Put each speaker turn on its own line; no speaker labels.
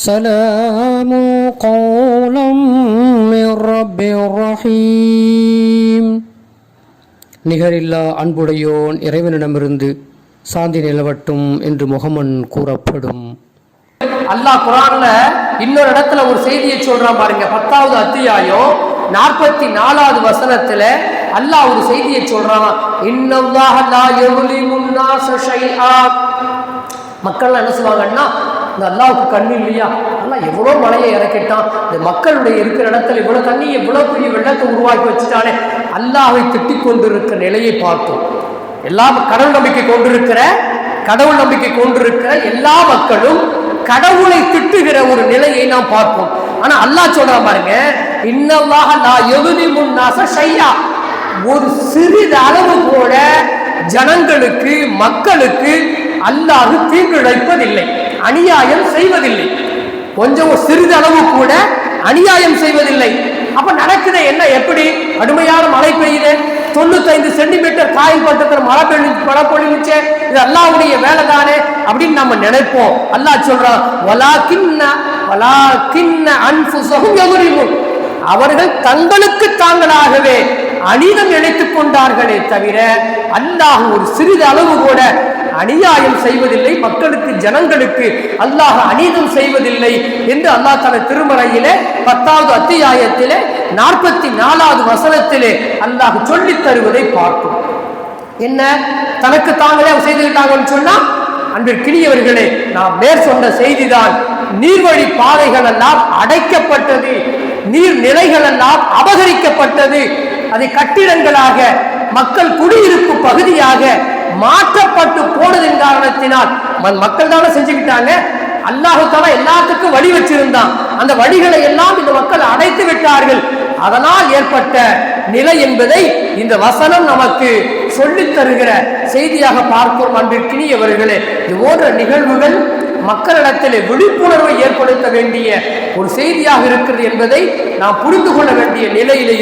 سلام قولا من رب رحيم. நிகரில்லா அன்புடையோன் இறைவனிடமிருந்து சாந்தி நிலவட்டும் என்று முகமன் கூறப்படும்.
அல்லாஹ் குரான்ல இன்னொரு இடத்துல ஒரு செய்தியை சொல்றான் பாருங்க. பத்தாவது அத்தியாயம் நாற்பத்தி நாலாவது வசனத்துல அல்லாஹ் ஒரு செய்தியை சொல்றான். இன்னல்லாஹ் லா யுலிமுன்னா ஷைஆ. மக்கள் என்ன சொல்வாங்கன்னா அந்த அல்லாவுக்கு கண்ணு இல்லையா? அல்லாஹ் எவ்வளோ மலையை இறக்கிட்டான்? இந்த மக்களுடைய இருக்கிற இடத்துல இவ்வளோ தண்ணி எவ்வளோ பெரிய வெள்ளத்தை உருவாக்கி வச்சுட்டானே. அல்லாவை திட்டி கொண்டிருக்கிற நிலையை பார்த்தோம். எல்லா கடவுள் நம்பிக்கை கொண்டிருக்கிற கடவுள் நம்பிக்கை கொண்டிருக்கிற எல்லா மக்களும் கடவுளை திட்டுகிற ஒரு நிலையை நாம் பார்ப்போம் ஆனா அல்லாஹ் சொல்ற பாருங்க இன்னல்லாக நான் எதுனி முன்னாச ஷையா. ஒரு சிறிது அளவு கூட ஜனங்களுக்கு மக்களுக்கு அல்லாது தீங்கிழைப்பதில்லை அநியாயம் செய்வதில்லை. கொஞ்சம் சிறிது அளவு கூட அநியாயம் செய்வதில்லை. அப்ப நடக்குது என்ன எப்படி? கடுமையான மழை பெய்யுது. தொண்ணூத்தைந்து சென்டிமீட்டர் காயில் பட்டத்தில் மழை பெய்ஞ்சு மழை பொழிஞ்சுச்சு. இது அல்லாவுடைய வேலை தானே அப்படின்னு நம்ம நினைப்போம். அல்லாஹ் சொல்றான் வலா கிண்ண வலா கிண்ண அன்புசகும் எதிரிமுன் அவர்கள் தங்களுக்கு தாங்களாகவே அநீதம் இழைத்துக் கொண்டார்களே தவிர அல்லாஹ் ஒரு சிறிது அளவு கூட அநியாயம் செய்வதில்லை. மக்களுக்கு ஜனங்களுக்கு அல்லாஹ் அநீதம் செய்வதில்லை என்று அல்லாஹ் தன திருமறையிலே பத்தாவது அத்தியாயத்திலே நாற்பத்தி நாலாவது வசனத்திலே அல்லாஹ் சொல்லித் தருவதை பார்க்கும். என்ன? தனக்கு தாங்களே அவங்க செய்துக்கிட்டாங்கன்னு சொன்னா அன்பிற்கினியவர்களே நாம் மேற் சொன்ன செய்திதான் நீர்வழி பாதைகள் எல்லாம் அடைக்கப்பட்டது நீர் நிலைகள் எல்லாம் அபகரிக்கப்பட்டது அதை கட்டிடங்களாக மக்கள் குடியிருப்பு பகுதியாக மாற்றப்பட்டு போனதின் காரணத்தினால். மக்கள் தானே செஞ்சுக்கிட்டாங்க. அல்லாஹு தாலா எல்லாத்துக்கும் வழி வச்சிருந்தான். அந்த வழிகளை எல்லாம் இந்த மக்கள் அடைத்து விட்டார்கள். அதனால் ஏற்பட்ட நிலை என்பதை இந்த வசனம் நமக்கு சொல்லித் தருகிற செய்தியாக பார்க்கிறோம் அன்பிற்கினியவர்களே இது போன்ற நிகழ்வுகள் மக்களிடத்தில் விழிப்புணர்வை ஏற்படுத்த வேண்டிய ஒரு செய்தியாக இருக்கிறது என்பதை நாம் புரிந்து கொள்ள வேண்டிய நிலையிலே